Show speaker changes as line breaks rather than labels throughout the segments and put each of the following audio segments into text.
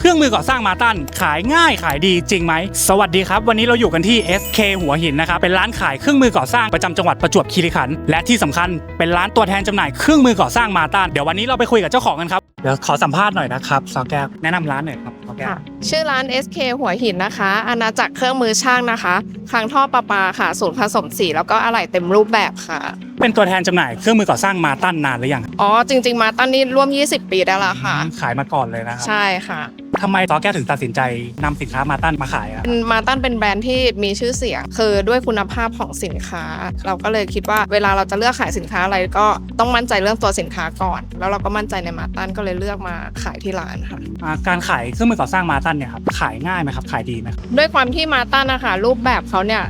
เครื่องมือก่อสร้างมาตันขายง่ายขายดีจริงไหม สวัสดีครับ วันนี้เราอยู่กันที่ SK หัวหินนะครับ เป็นร้านขายเครื่องมือก่อสร้างประจำจังหวัดประจวบคีรีขันธ์และที่สำคัญเป็นร้านตัวแทนจำหน่ายเครื่องมือก่อสร้างมาตันเดี๋ยววันนี้เราไปคุยกับเจ้าของกันครับเดี๋ยวขอสัมภาษณ์หน่อยนะครับซอแก้วแนะนำร้านหน่อยครับซอแก้ว
ชื่อร้าน SK หัวหินนะคะ อาณาจักรเครื่องมือช่างนะคะคลังท่อประปาค่ะสูตรผสมสีแล้วก็อะไหล่เต็มรูปแบบค่ะ
เป็นตัวแทนจำหน่ายเครื่องมือก่อสร้างมาตันนานหรือยัง
อ๋อจริง ๆ มาตั้นนี่ร่วม 20 ปีได้ล้วค่ะ
ขายมาก่อนเลยนะครับ
ใช่ค่ะ
ทำไมซอแก้วถึงตัดสินใจนำสินค้ามาตันมาขายอะ
เป็นมาตั้นเป็นแบรนด์ที่มีชื่อเสียง คือด้วยคุณภาพของสินค้า เราก็เลยคิดว่าเวลาเราจะเลือกขายสินค้าอะไรก็ต้องมั่นใจเรื่องตัวสินค้าก่อน แล้วเราก็มั่นใจในมาตั้นก็เลยเลือกมาขายที่ร้านค่ะ
อ่าการขายเครื่องมือก่อสร้างมาตันเนี่ยครับขายง่ายไหมครับขายดีไหมครับ
ด้วยความที่มาตั้นนะคะรูปแบบเขาเนี่ย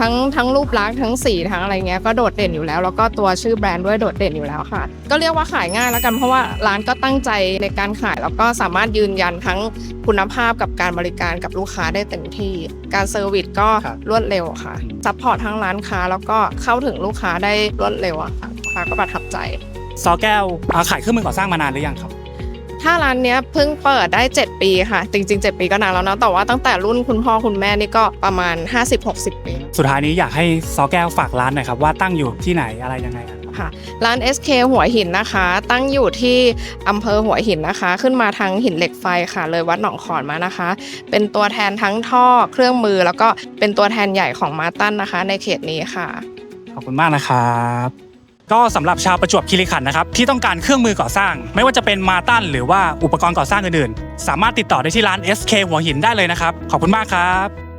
ทั้งทั้งรูปลักษณ์ทั้งสีทั้งอะไรเงี้ยก็โดดเด่นอยู่แล้ว แล้วก็ตัวชื่อแบรนด์ด้วยโดดเด่นอยู่แล้วค่ะ ก็เรียกว่าขายง่ายแล้วกันเพราะว่าร้านก็ตั้งใจในการขาย แล้วก็สามารถยืนยันทั้งคุณภาพกับการบริการกับลูกค้าได้เต็มที่ การเซอร์วิสก็รวดเร็วค่ะซัพพอร์ตทั้งร้านค้าแล้วก็เข้าถึงลูกค้าได้รวดเร็วอะค่ะลูกค้าก็ประทับใจ
ซอแก้วอ่าขายเครื่องมือก่อสร้างมานานหรือยังครับ
ถ้าร้านเนี้ยเพิ่งเปิดได้ 7 ปีค่ะ จริง ๆ 7 ปีก็นานแล้วนะแต่ว่าตั้งแต่รุ่นคุณพ่อคุณแม่นี่ก็ประมาณ 50-60 ปี
สุดท้ายนี้อยากให้ซอแก้วฝากร้านหน่อยครับว่าตั้งอยู่ที่ไหนอะไรยังไงครับ
ค่ะร้าน SK หัวหินนะคะ ตั้งอยู่ที่อำเภอหัวหินนะคะ ขึ้นมาทางหินเหล็กไฟค่ะ เลยวัดหนองขอนมานะคะ เป็นตัวแทนทั้งท่อเครื่องมือ แล้วก็เป็นตัวแทนใหญ่ของมาตันนะคะ ในเขตนี้ค่ะ
ขอบคุณมากนะครับ ก็สำหรับชาวประจวบคีรีขันธ์นะครับที่ต้องการเครื่องมือก่อสร้าง ไม่ว่าจะเป็นมาตันหรือว่าอุปกรณ์ก่อสร้างอื่นๆ สามารถติดต่อได้ที่ร้าน SK หัวหินได้เลยนะครับ ขอบคุณมากครับ